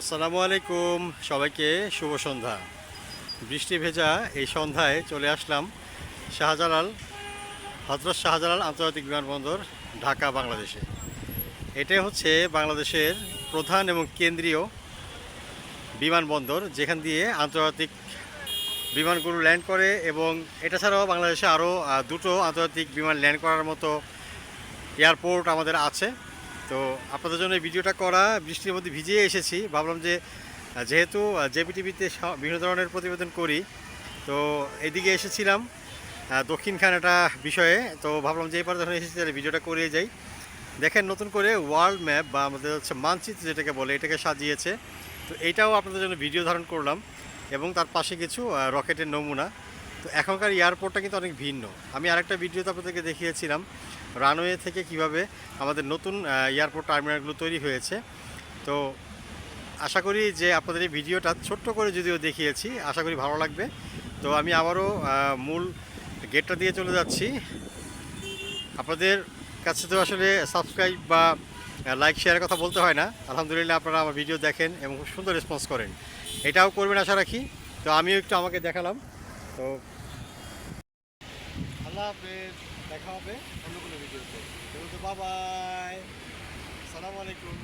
আসসালামু আলাইকুম, সবাইকে শুভ সন্ধ্যা। বৃষ্টি ভেজা এই সন্ধ্যায় চলে আসলাম শাহজালাল হজরত শাহজালাল আন্তর্জাতিক বিমানবন্দর, ঢাকা, বাংলাদেশে। এটাই হচ্ছে বাংলাদেশের প্রধান এবং কেন্দ্রীয় বিমানবন্দর, যেখান দিয়ে আন্তর্জাতিক বিমানগুলো ল্যান্ড করে এবং এটা ছাড়াও বাংলাদেশে আরও দুটো আন্তর্জাতিক বিমান ল্যান্ড করার মতো এয়ারপোর্ট আমাদের আছে। তো আপনাদের জন্য এই ভিডিওটা করা, বৃষ্টির মধ্যে ভিজিয়ে এসেছি। ভাবলাম যে, যেহেতু জেপি টিভিতে বিভিন্ন ধরনের প্রতিবেদন করি, তো এদিকে এসেছিলাম দক্ষিণখান একটা বিষয়ে। তো ভাবলাম যে এবার যখন এসেছি, তাহলে ভিডিওটা করিয়ে যাই। দেখেন, নতুন করে ওয়ার্ল্ড ম্যাপ বা আমাদের হচ্ছে মানচিত্র যেটাকে বলে, এটাকে সাজিয়েছে। তো এইটাও আপনাদের জন্য ভিডিও ধারণ করলাম এবং তার পাশে কিছু রকেটের নমুনা। এখনকার এয়ারপোর্টটা কিন্তু অনেক ভিন্ন। আমি আরেকটা ভিডিওতে আপনাদেরকে দেখিয়েছিলাম রানওয়ে থেকে কীভাবে আমাদের নতুন এয়ারপোর্ট টার্মিনালগুলো তৈরি হয়েছে। তো আশা করি যে আপনাদের এই ভিডিওটা ছোট্ট করে যদিও দেখিয়েছি, আশা করি ভালো লাগবে। তো আমি আবারও মূল গেটটা দিয়ে চলে যাচ্ছি। আপনাদের কাছে তো আসলে সাবস্ক্রাইব বা লাইক শেয়ারের কথা বলতে হয় না। আলহামদুলিল্লাহ আপনারা আমার ভিডিও দেখেন এবং খুব সুন্দর রেসপন্স করেন। এটাও করবেন আশা রাখি। তো আমিও একটু আমাকে দেখালাম। তো আল্লাহ হাফেজ। দেখা হবে অন্য কোনো ভিডিওতে। বলতে বাবাই। সালামু আলাইকুম।